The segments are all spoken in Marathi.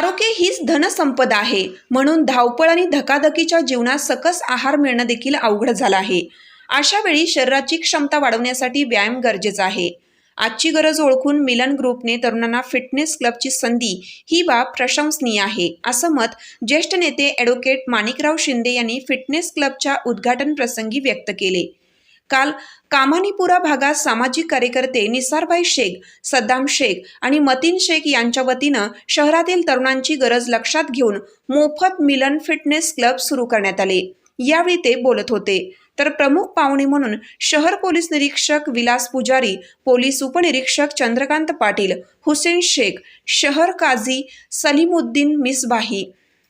आरोग्य हीच धनसंपदा आहे. म्हणून धावपळ आणि धकाधकीच्या जीवनात सकस आहार मिळणं देखील अवघड झालं आहे. अशा वेळी शरीराची क्षमता वाढवण्यासाठी व्यायाम गरजेचा आहे. आजची गरज ओळखून मिलन ग्रुपने तरुणांना फिटनेस क्लबची संधी ही बाब प्रशंसनीय आहे. असं मत ज्येष्ठ नेते ॲडव्होकेट माणिकराव शिंदे यांनी फिटनेस क्लबच्या उद्घाटन प्रसंगी व्यक्त केले. काल कामानीपुरा भागात सामाजिक कार्यकर्ते निसारभाई शेख सद्दाम शेख आणि मतीन शेख यांच्या वतीनं शहरातील तरुणांची गरज लक्षात घेऊन मोफत मिलन फिटनेस क्लब सुरू करण्यात आले. यावेळी ते बोलत होते. तर प्रमुख पाहुणे म्हणून शहर पोलीस निरीक्षक विलास पुजारी पोलीस उपनिरीक्षक चंद्रकांत पाटील हुसेन शेख शहर काझी सलीमुद्दीन मिसबाही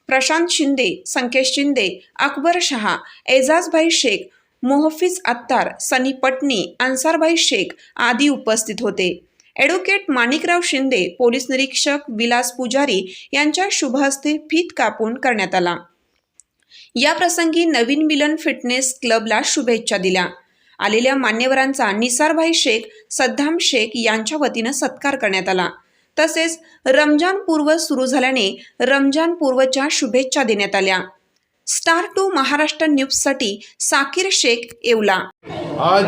प्रशांत शिंदे संकेश शिंदे अकबर शहा एजाजभाई शेख मोहफिज अत्तार सनी पटनी अन्सारभाई शेख आदी उपस्थित होते. ॲडव्होकेट माणिकराव शिंदे पोलीस निरीक्षक विलास पुजारी यांच्या शुभहस्ते फीत कापून करण्यात आला. या प्रसंगी नवीन मिलन फिटनेस क्लबला शुभेच्छा दिल्या. आलेल्या मान्यवरांचा निसारभाई शेख सद्दाम शेख यांच्या वतीनं सत्कार करण्यात आला. तसेच रमजान पूर्व सुरू झाल्याने रमजान पूर्वच्या शुभेच्छा देण्यात आल्या. स्टार टू महाराष्ट्र न्यूजसाठी साकीर शेख येवला. आज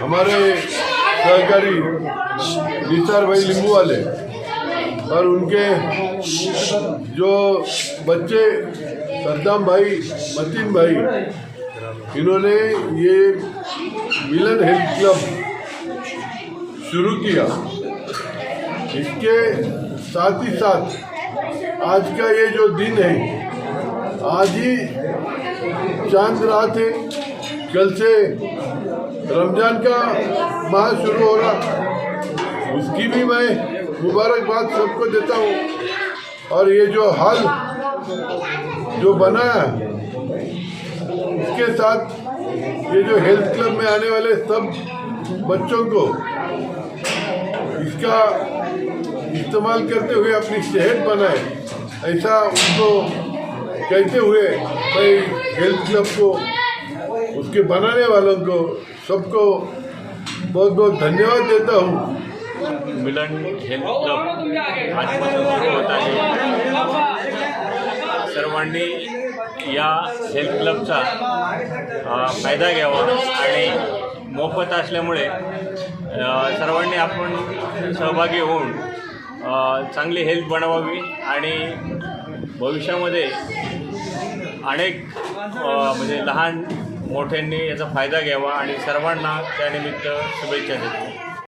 हमारे सहकारी निसार भाई लिंबू वाले और उनके जो बच्चे सद्दाम भाई मतीन भाई इन्होंने ये मिलन हेल्थ क्लब शुरू किया। इसके साथ ही साथ आज का ये जो दिन है आज ही चाँद रात है, कल से रमज़ान का माह शुरू हो रहा। उसकी भी मैं मुबारकबाद सबको देता हूँ। और ये जो हाल, जो बनाया उसके साथ ये जो हेल्थ क्लब में आने वाले सब बच्चों को इसका इस्तेमाल करते हुए अपनी सेहत बनाए, ऐसा उनको कहते हुए भाई हेल्थ क्लब को उसके बनाने वालों को सबको बहुत बहुत धन्यवाद देता हूँ। मिलन हेल्थ क्लब आजपासून सुरू होत आहे सर्वांनी या हेल्थ क्लबचा फायदा घ्यावा आणि मोफत असल्यामुळे सर्वांनी आपण सहभागी होऊन चांगली हेल्थ बनवावी आणि भविष्यामध्ये अनेक म्हणजे लहान मोठ्यांनी याचा फायदा घ्यावा आणि सर्वांना त्यानिमित्त शुभेच्छा देतो.